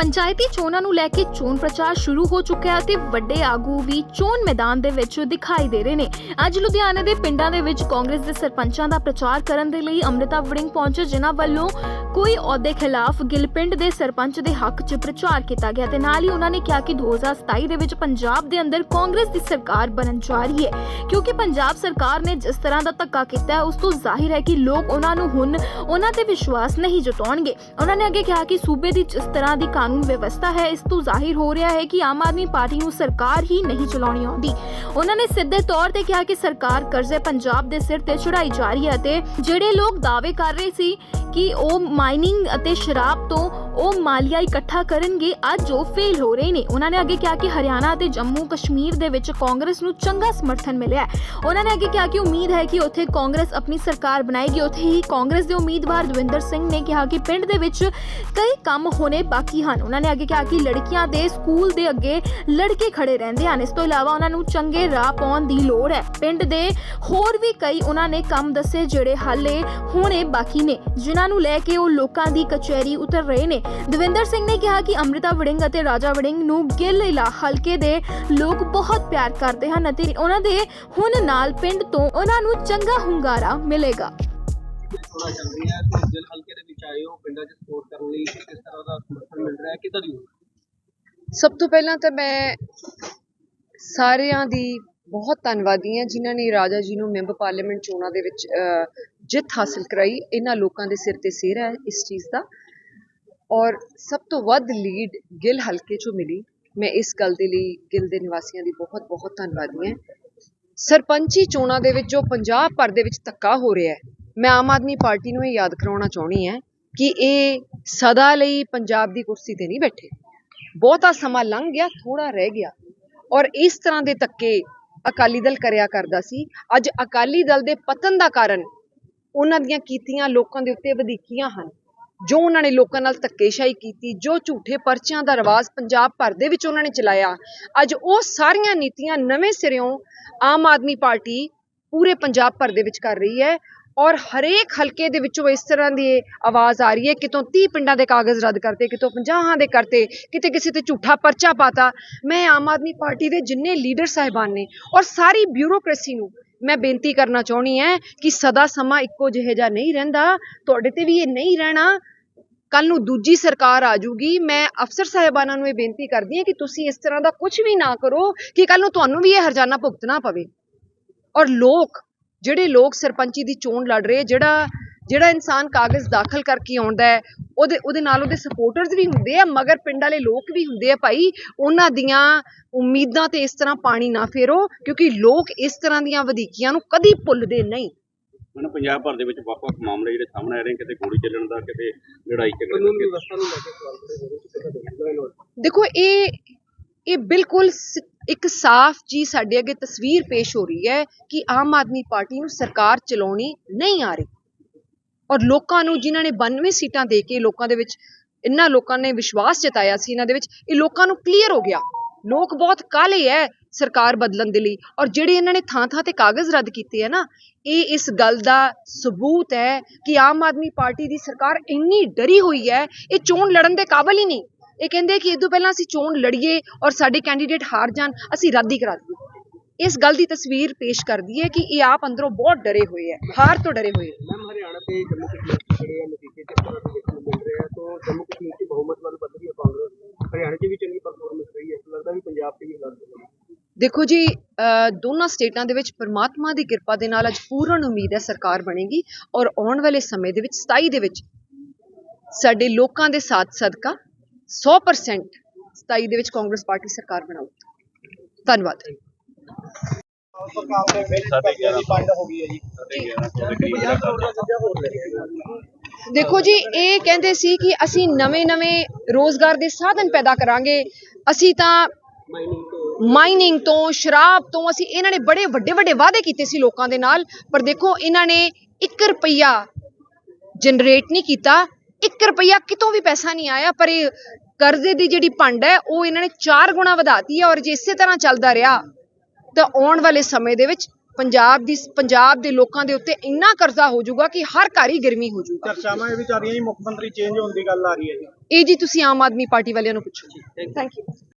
ਪੰਚਾਇਤੀ ਚੋਣਾਂ ਨੂੰ ਲੈ ਕੇ ਚੋਣ ਪ੍ਰਚਾਰ ਸ਼ੁਰੂ ਹੋ ਚੁੱਕਿਆ ਹੈ ਤੇ ਵੱਡੇ ਆਗੂ ਵੀ ਚੋਣ ਮੈਦਾਨ ਦੇ ਵਿੱਚ ਦਿਖਾਈ ਦੇ ਰਹੇ ਨੇ। ਅੱਜ ਲੁਧਿਆਣਾ ਦੇ ਪਿੰਡਾਂ ਦੇ ਵਿੱਚ ਕਾਂਗਰਸ ਦੇ ਸਰਪੰਚਾਂ ਦਾ ਪ੍ਰਚਾਰ ਕਰਨ ਦੇ ਲਈ ਅੰਮ੍ਰਿਤਾ ਵੜਿੰਗ ਪਹੁੰਚੇ, ਜਿਨ੍ਹਾਂ ਵੱਲੋਂ ਕੋਈ ਅਹੁਦੇ ਖਿਲਾਫ ਗਿਲਪਿੰਡ ਦੇ ਸਰਪੰਚ ਦੇ ਹੱਕ 'ਚ ਪ੍ਰਚਾਰ ਕੀਤਾ ਗਿਆ ਤੇ ਨਾਲ ਹੀ ਉਹਨਾਂ ਨੇ ਕਿਹਾ ਕਿ 2027 ਦੇ ਵਿੱਚ ਪੰਜਾਬ ਦੇ ਅੰਦਰ ਕਾਂਗਰਸ ਦੀ ਸਰਕਾਰ ਬਣਨ ਜਾ ਰਹੀ ਹੈ। ਕਿਉਂਕਿ ਪੰਜਾਬ ਸਰਕਾਰ ਨੇ ਜਿਸ ਤਰ੍ਹਾਂ ਦਾ ਧੱਕਾ ਕੀਤਾ ਹੈ ਉਸ ਤੋਂ ਜ਼ਾਹਿਰ ਹੈ ਕਿ ਲੋਕ ਉਹਨਾਂ ਨੂੰ ਹੁਣ ਉਹਨਾਂ ਤੇ ਵਿਸ਼ਵਾਸ ਨਹੀਂ ਜਤਾਉਣਗੇ। ਉਹਨਾਂ ਨੇ ਅੱਗੇ ਕਿਹਾ ਕਿ ਸੂਬੇ ਦੀ ਜਿਸ ਤਰ੍ਹਾਂ ਦੀ ਕਾਨੂੰਨ ਵਿਵਸਥਾ ਹੈ, ਇਸ ਤੋਂ ਜ਼ਾਹਿਰ ਹੋ ਰਿਹਾ ਹੈ ਕਿ ਆਮ ਆਦਮੀ ਪਾਰਟੀ ਨੂੰ ਸਰਕਾਰ ਹੀ ਨਹੀਂ ਚਲਾਉਣੀ ਆਉਂਦੀ। ਉਹਨਾਂ ਨੇ ਸਿੱਧੇ ਤੌਰ ਤੇ ਕਿਹਾ ਕਿ ਸਰਕਾਰ ਕਰਜ਼ੇ ਪੰਜਾਬ ਦੇ ਸਿਰ ਤੇ ਚੜਾਈ ਜਾ ਰਹੀ ਹੈ ਤੇ ਜਿਹੜੇ ਲੋਕ ਦਾਅਵੇ ਕਰ ਰਹੇ ਸੀ ਕਿ ਉਹ ਮਾਈਨਿੰਗ ਅਤੇ ਸ਼ਰਾਬ ਤੋਂ ਉਹ ਮਾਲੀਆ ਇਕੱਠਾ ਕਰਨਗੇ, ਅੱਜ ਉਹ ਫੇਲ ਹੋ ਰਹੇ ਨੇ। ਉਹਨਾਂ ਨੇ ਅੱਗੇ ਕਿਹਾ ਕਿ ਹਰਿਆਣਾ ਅਤੇ ਜੰਮੂ ਕਸ਼ਮੀਰ ਦੇ ਵਿੱਚ ਕਾਂਗਰਸ ਨੂੰ ਚੰਗਾ ਸਮਰਥਨ ਮਿਲਿਆ ਉਹਨਾਂ ਨੇ ਅੱਗੇ ਕਿਹਾ ਕਿ ਉਮੀਦ ਹੈ ਕਿ ਉੱਥੇ ਕਾਂਗਰਸ ਆਪਣੀ ਸਰਕਾਰ ਬਣਾਏਗੀ। ਉੱਥੇ ਹੀ ਕਾਂਗਰਸ ਦੇ ਉਮੀਦਵਾਰ ਦਵਿੰਦਰ ਸਿੰਘ ਨੇ ਕਿਹਾ ਕਿ ਪਿੰਡ ਦੇ ਵਿੱਚ ਕਈ ਕੰਮ ਹੋਣੇ ਬਾਕੀ ਹਨ। ਉਹਨਾਂ ਨੇ ਅੱਗੇ ਕਿਹਾ ਕਿ ਲੜਕੀਆਂ ਦੇ ਸਕੂਲ ਦੇ ਅੱਗੇ ਲੜਕੇ ਖੜੇ ਰਹਿੰਦੇ ਹਨ। ਇਸ ਤੋਂ ਇਲਾਵਾ ਉਹਨਾਂ ਨੂੰ ਚੰਗੇ ਰਾਹ ਪਾਉਣ ਦੀ ਲੋੜ ਹੈ। ਪਿੰਡ ਦੇ ਹੋਰ ਵੀ ਕਈ ਉਹਨਾਂ ਨੇ ਕੰਮ ਦੱਸੇ ਜਿਹੜੇ ਹਾਲੇ ਹੋਣੇ ਬਾਕੀ ਨੇ, ਜਿਨ੍ਹਾਂ ਨੂੰ ਲੈ ਕੇ ਉਹ ਲੋਕਾਂ ਦੀ ਕਚਹਿਰੀ ਉਤਰ ਰਹੇ ਨੇ। ਦਵਿੰਦਰ ਸਿੰਘ ਨੇ ਕਿਹਾ ਕਿ ਅੰਮ੍ਰਿਤਾ ਵੜਿੰਗ ਅਤੇ ਰਾਜਾ ਵੜਿੰਗ ਨੂੰ ਗਿੱਲ ਇਲਾ ਹਲਕੇ ਦੇ ਲੋਕ ਬਹੁਤ ਪਿਆਰ ਕਰਦੇ ਹਨ ਅਤੇ ਉਹਨਾਂ ਦੇ ਹੁਣ ਨਾਲ ਪਿੰਡ ਤੋਂ ਉਹਨਾਂ ਨੂੰ ਚੰਗਾ ਹੁੰਗਾਰਾ ਮਿਲੇਗਾ। ਚੋਣਾਂ ਚੱਲ ਰਹੀ ਹੈ ਤੇ ਦਿਲ ਹਲਕੇ ਦੇ ਵਿੱਚ ਆਏ ਹੋ ਪਿੰਡਾਂ 'ਚ ਸਪੋਰਟ ਕਰਨ ਲਈ ਕਿਸ ਤਰ੍ਹਾਂ ਦਾ ਸਮਰਥਨ ਮਿਲ ਰਿਹਾ ਹੈ ਕਿੱਦਾਂ ਦੀ ਹੋਊ ਸਭ ਤੋਂ ਪਹਿਲਾਂ ਤਾਂ ਮੈਂ ਸਾਰਿਆਂ ਦੀ ਬਹੁਤ ਧੰਨਵਾਦੀ ਹਾਂ ਜਿਨ੍ਹਾਂ ਨੇ ਰਾਜਾ ਜੀ ਨੂੰ ਮੈਂਬਰ ਪਾਰਲੀਮੈਂਟ ਚੋਣਾਂ ਦੇ ਵਿੱਚ ਜਿੱਤ ਹਾਸਲ ਕਰਾਈ। ਇਹਨਾਂ ਲੋਕਾਂ ਦੇ ਸਿਰ ਤੇ ਸਿਰ ਹੈ ਇਸ ਚੀਜ਼ ਦਾ। ਔਰ ਸਭ ਤੋਂ ਵੱਧ ਲੀਡ ਗਿੱਲ ਹਲਕੇ ਚੋਂ ਮਿਲੀ। ਮੈਂ ਇਸ ਗੱਲ ਦੇ ਲਈ ਗਿੱਲ ਦੇ ਨਿਵਾਸੀਆਂ ਦੀ ਬਹੁਤ ਬਹੁਤ ਧੰਨਵਾਦੀ ਹਾਂ। ਸਰਪੰਚੀ ਚੋਣਾਂ ਦੇ ਵਿੱਚ ਜੋ ਪੰਜਾਬ ਭਰ ਦੇ ਵਿੱਚ ਧੱਕਾ ਹੋ ਰਿਹਾ ਹੈ, ਮੈਂ ਆਮ ਆਦਮੀ ਪਾਰਟੀ ਨੂੰ ਇਹ ਯਾਦ ਕਰਾਉਣਾ ਚਾਹੁੰਦੀ ਹਾਂ ਕਿ ਇਹ ਸਦਾ ਲਈ ਪੰਜਾਬ ਦੀ ਕੁਰਸੀ ਤੇ ਨਹੀਂ ਬੈਠੇ। ਬਹੁਤਾ ਸਮਾਂ ਲੰਘ ਗਿਆ ਥੋੜਾ ਰਹਿ ਗਿਆ। ਔਰ ਇਸ ਤਰ੍ਹਾਂ ਦੇ ਧੱਕੇ ਅਕਾਲੀ ਦਲ ਕਰਿਆ ਕਰਦਾ ਸੀ। ਅੱਜ ਅਕਾਲੀ ਦਲ ਦੇ ਪਤਨ ਦਾ ਕਾਰਨ ਉਹਨਾਂ ਦੀਆਂ ਕੀਤੀਆਂ ਲੋਕਾਂ ਦੇ ਉੱਤੇ ਵਧੀਕੀਆਂ ਹਨ। ਜੋ ਉਹਨਾਂ ਨੇ ਲੋਕਾਂ ਨਾਲ ਧੱਕੇਸ਼ਾਹੀ ਕੀਤੀ, ਜੋ ਝੂਠੇ ਪਰਚਿਆਂ ਦਾ ਰਿਵਾਜ ਪੰਜਾਬ ਭਰ ਦੇ ਵਿੱਚ ਉਹਨਾਂ ਨੇ ਚਲਾਇਆ, ਅੱਜ ਉਹ ਸਾਰੀਆਂ ਨੀਤੀਆਂ ਨਵੇਂ ਸਿਰਿਓਂ ਆਮ ਆਦਮੀ ਪਾਰਟੀ ਪੂਰੇ ਪੰਜਾਬ ਭਰ ਦੇ ਵਿੱਚ ਕਰ ਰਹੀ ਹੈ ਔਰ ਹਰੇਕ ਹਲਕੇ ਦੇ ਵਿੱਚੋਂ ਇਸ ਤਰ੍ਹਾਂ ਦੀ ਆਵਾਜ਼ ਆ ਰਹੀ ਹੈ, ਕਿਤੋਂ 30 ਪਿੰਡਾਂ ਦੇ ਕਾਗਜ਼ ਰੱਦ ਕਰਤੇ, ਕਿਤੋਂ 50 ਦੇ ਕਰਤੇ, ਕਿਤੇ ਕਿਸੇ ਤੇ ਝੂਠਾ ਪਰਚਾ ਪਾਤਾ। ਮੈਂ ਆਮ ਆਦਮੀ ਪਾਰਟੀ ਦੇ ਜਿੰਨੇ ਲੀਡਰ ਸਾਹਿਬਾਨ ਨੇ ਔਰ ਸਾਰੀ ਬਿਊਰੋਕ੍ਰੇਸੀ ਨੂੰ ਮੈਂ ਬੇਨਤੀ ਕਰਨਾ ਚਾਹੁੰਦੀ ਹਾਂ ਕਿ ਸਦਾ ਸਮਾਂ ਇੱਕੋ ਜਿਹੇ ਜਿਹਾ ਨਹੀਂ ਰਹਿੰਦਾ, ਤੁਹਾਡੇ ਤੇ ਵੀ ਇਹ ਨਹੀਂ ਰਹਿਣਾ। ਕੱਲ ਨੂੰ ਦੂਜੀ ਸਰਕਾਰ ਆ ਜੂਗੀ। ਮੈਂ ਅਫਸਰ ਸਾਹਿਬਾਨਾਂ ਨੂੰ ਇਹ ਬੇਨਤੀ ਕਰਦੀ ਹਾਂ ਕਿ ਤੁਸੀਂ ਇਸ ਤਰ੍ਹਾਂ ਦਾ ਕੁਝ ਵੀ ਨਾ ਕਰੋ ਕਿ ਕੱਲ ਨੂੰ ਤੁਹਾਨੂੰ ਵੀ ਇਹ ਹਰਜਾਨਾ ਭੁਗਤਣਾ ਪਵੇ। ਔਰ ਲੋਕ, ਜਿਹੜੇ ਲੋਕ ਸਰਪੰਚੀ ਦੀ ਚੋਣ ਲੜ ਰਹੇ, ਜਿਹੜਾ ਜਿਹੜਾ ਇਨਸਾਨ ਕਾਗਜ਼ ਦਾਖਲ ਕਰਕੇ ਆਉਂਦਾ ਹੈ ਉਹਦੇ ਉਹਦੇ ਨਾਲ ਉਹਦੇ ਸਪੋਰਟਰਸ ਵੀ ਹੁੰਦੇ ਆ ਮਗਰ ਪਿੰਡ ਵਾਲੇ ਲੋਕ ਵੀ ਹੁੰਦੇ ਆ ਭਾਈ ਉਹਨਾਂ ਦੀਆਂ ਉਮੀਦਾਂ ਤੇ ਇਸ ਤਰ੍ਹਾਂ ਪਾਣੀ ਨਾ ਫੇਰੋ ਕਿਉਂਕਿ ਲੋਕ ਇਸ ਤਰ੍ਹਾਂ ਦੀਆਂ ਵਧੀਕੀਆਂ ਨੂੰ ਕਦੀ ਭੁੱਲਦੇ ਨਹੀਂ। ਮੈਨੂੰ ਪੰਜਾਬ ਭਰ ਦੇ ਵਿੱਚ ਵੱਖ-ਵੱਖ ਮਾਮਲੇ ਜਿਹੜੇ ਸਾਹਮਣੇ ਆ ਰਹੇ ਕਿਤੇ ਗੋਲੀ ਚੱਲਣ ਦਾ ਕਿਤੇ ਲੜਾਈ ਝਗੜੇ ਦਾ ਵਿਵਸਥਾ ਨੂੰ ਲੈ ਕੇ ਦੇਖੋ ਇਹ ਇਹ ਬਿਲਕੁਲ ਇੱਕ ਸਾਫ਼ ਜੀ ਸਾਡੇ ਅੱਗੇ ਤਸਵੀਰ ਪੇਸ਼ ਹੋ ਰਹੀ ਹੈ ਕਿ ਆਮ ਆਦਮੀ ਪਾਰਟੀ ਨੂੰ ਸਰਕਾਰ ਚਲਾਉਣੀ ਨਹੀਂ ਆ ਰਹੀ। ਔਰ ਲੋਕਾਂ ਨੂੰ ਜਿਨ੍ਹਾਂ ਨੇ 92 ਸੀਟਾਂ ਦੇ ਕੇ ਲੋਕਾਂ ਦੇ ਵਿੱਚ ਇਹਨਾਂ ਲੋਕਾਂ ਨੇ ਵਿਸ਼ਵਾਸ ਜਤਾਇਆ ਸੀ, ਇਹਨਾਂ ਦੇ ਵਿੱਚ, ਇਹ ਲੋਕਾਂ ਨੂੰ ਕਲੀਅਰ ਹੋ ਗਿਆ। ਲੋਕ ਬਹੁਤ ਕਾਲੇ ਹੈ ਸਰਕਾਰ ਬਦਲਣ ਦੇ ਲਈ ਔਰ ਜਿਹੜੇ ਇਹਨਾਂ ਨੇ ਥਾਂ ਥਾਂ ਤੇ ਕਾਗਜ਼ ਰੱਦ ਕੀਤੇ ਹੈ ਨਾ, ਇਹ ਇਸ ਗੱਲ ਦਾ ਸਬੂਤ ਹੈ ਕਿ ਆਮ ਆਦਮੀ ਪਾਰਟੀ ਦੀ ਸਰਕਾਰ ਇੰਨੀ ਡਰੀ ਹੋਈ ਹੈ ਇਹ ਚੋਣ ਲੜਨ ਦੇ ਕਾਬਲ ਹੀ ਨਹੀਂ। ਇਹ ਕਹਿੰਦੇ ਕਿ ਇਹ ਤੋਂ ਪਹਿਲਾਂ ਅਸੀਂ ਚੋਣ ਲੜੀਏ ਔਰ ਸਾਡੇ ਕੈਂਡੀਡੇਟ ਹਾਰ ਜਾਣ, ਅਸੀਂ ਰੱਦ ਹੀ ਕਰਾ ਦਈਏ। ਇਸ ਗੱਲ ਦੀ ਤਸਵੀਰ ਪੇਸ਼ ਕਰਦੀ ਹੈ ਕਿ ਇਹ ਆਪ ਅੰਦਰੋਂ ਬਹੁਤ ਡਰੇ ਹੋਏ ਹੈ ਹਾਰ ਤੋਂ ਡਰੇ ਹੋਏ ਹੈ ਜੰਮੂ ਕਸ਼ਮੀਰ ਦੇ ਜਿਹੜੇ ਆ ਨਤੀਜੇ ਕਿਸ ਤਰ੍ਹਾਂ ਦੇ ਦੇਖਣ ਨੂੰ ਮਿਲ ਰਹੇ ਤਾਂ ਜੰਮੂ ਕਸ਼ਮੀਰ 'ਚ ਬਹੁਮਤ ਵੱਲ ਵੱਧ ਰਹੀ ਹੈ ਕਾਂਗਰਸ ਹਰਿਆਣਾ 'ਚ ਵੀ ਚੰਗੀ ਪਰਫਾਰਮੈਂਸ ਰਹੀ ਹੈ ਲੱਗਦਾ ਵੀ ਪੰਜਾਬ 'ਚ ਵੀ ਲੱਗ ਦੇਖੋ ਜੀ ਦੋਨਾਂ ਸਟੇਟਾਂ ਦੇ ਵਿੱਚ ਪ੍ਰਮਾਤਮਾ ਦੀ ਕਿਰਪਾ ਦੇ ਨਾਲ ਅੱਜ ਪੂਰਨ ਉਮੀਦ ਹੈ ਸਰਕਾਰ ਬਣੇਗੀ ਔਰ ਆਉਣ ਵਾਲੇ ਸਮੇਂ ਦੇ ਵਿੱਚ 27 ਦੇ ਵਿੱਚ ਸਾਡੇ ਲੋਕਾਂ ਦੇ ਸਾਥ ਸਦਕਾ 100% 27 ਦੇ ਵਿੱਚ ਕਾਂਗਰਸ ਪਾਰਟੀ ਸਰਕਾਰ ਬਣਾਊਗੀ। ਧੰਨਵਾਦ। ਸਰਕਾਰ ਦੇ ਵਿੱਚ ਕਰਜ਼ੇ ਦੀ ਪੰਡ ਹੋ ਗਈ ਹੈ ਜੀ। ਦੇਖੋ ਜੀ ਇਹ ਕਹਿੰਦੇ ਸੀ ਕਿ ਅਸੀਂ ਨਵੇਂ-ਨਵੇਂ ਰੋਜ਼ਗਾਰ ਦੇ ਸਾਧਨ ਪੈਦਾ ਕਰਾਂਗੇ। ਅਸੀਂ ਤਾਂ ਮਾਈਨਿੰਗ ਤੋਂ ਸ਼ਰਾਬ ਤੋਂ ਅਸੀਂ ਇਹਨਾਂ ਨੇ ਬੜੇ ਵੱਡੇ ਵੱਡੇ ਵਾਅਦੇ ਕੀਤੇ ਸੀ ਲੋਕਾਂ ਦੇ ਨਾਲ। ਪਰ ਦੇਖੋ ਇਹਨਾਂ ਨੇ 1 ਰੁਪਈਆ ਜਨਰੇਟ ਨਹੀਂ ਕੀਤਾ। 1 ਰੁਪਈਆ ਕਿਤੋਂ ਵੀ ਪੈਸਾ ਨਹੀਂ ਆਇਆ ਪਰ ਇਹ ਕਰਜ਼ੇ ਦੀ ਜਿਹੜੀ ਭੰਡ ਹੈ ਉਹ ਇਹਨਾਂ ਨੇ 4 ਗੁਣਾ ਵਧਾਤੀ ਹੈ ਔਰ ਜੇ ਇਸੇ ਤਰ੍ਹਾਂ ਚੱਲਦਾ ਰਿਹਾ ਤਾਂ ਆਉਣ ਵਾਲੇ ਸਮੇਂ ਦੇ ਵਿੱਚ ਪੰਜਾਬ ਦੀ ਪੰਜਾਬ ਦੇ ਲੋਕਾਂ ਦੇ ਉੱਤੇ ਇੰਨਾ ਕਰਜ਼ਾ ਹੋ ਜਾਊਗਾ ਕਿ ਹਰ ਘਰ ਹੀ ਗਰਮੀ ਹੋ ਜਾਊਗਾ। ਚਰਚਾਵਾਂ ਇਹ ਵੀ ਚੱਲ ਰਹੀਆਂ ਜੀ ਮੁੱਖ ਮੰਤਰੀ ਚੇਂਜ ਹੋਣ ਦੀ ਗੱਲ ਆ ਰਹੀ ਹੈ ਜੀ। ਇਹ ਜੀ ਤੁਸੀਂ ਆਮ ਆਦਮੀ ਪਾਰਟੀ ਵਾਲਿਆਂ ਨੂੰ ਪੁੱਛੋ ਥੈਂਕ ਯੂ